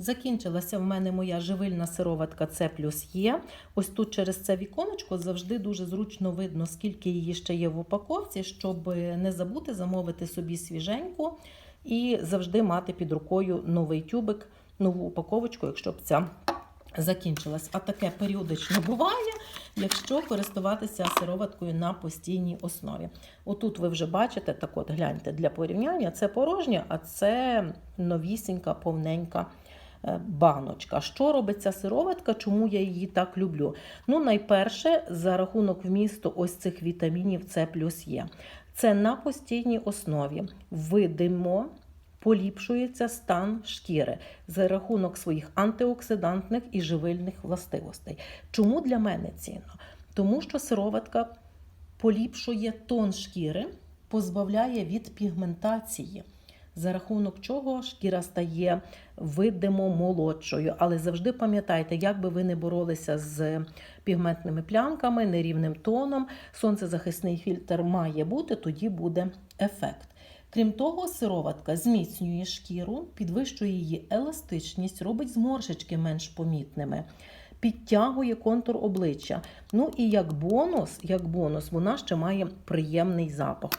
Закінчилася в мене моя живильна сироватка С плюс Є. Ось тут через це віконечко завжди дуже зручно видно, скільки її ще є в упаковці, щоб не забути замовити собі свіженьку і завжди мати під рукою новий тюбик, нову упаковочку, якщо б ця закінчилась. А таке періодично буває, якщо користуватися сироваткою на постійній основі. Отут ви вже бачите, так от гляньте для порівняння, це порожня, а це новісінька, повненька баночка. Що робить ця сироватка? Чому я її так люблю? Ну, найперше, за рахунок вмісту ось цих вітамінів С плюс Є. Це на постійній основі. Видимо, поліпшується стан шкіри за рахунок своїх антиоксидантних і живильних властивостей. Чому для мене цінно? Тому що сироватка поліпшує тон шкіри, позбавляє від пігментації. За рахунок чого шкіра стає видимо молодшою. Але завжди пам'ятайте, як би ви не боролися з пігментними плянками, нерівним тоном, сонцезахисний фільтр має бути, тоді буде ефект. Крім того, сироватка зміцнює шкіру, підвищує її еластичність, робить зморшечки менш помітними, підтягує контур обличчя. Ну і як бонус, як бонус, вона ще має приємний запах.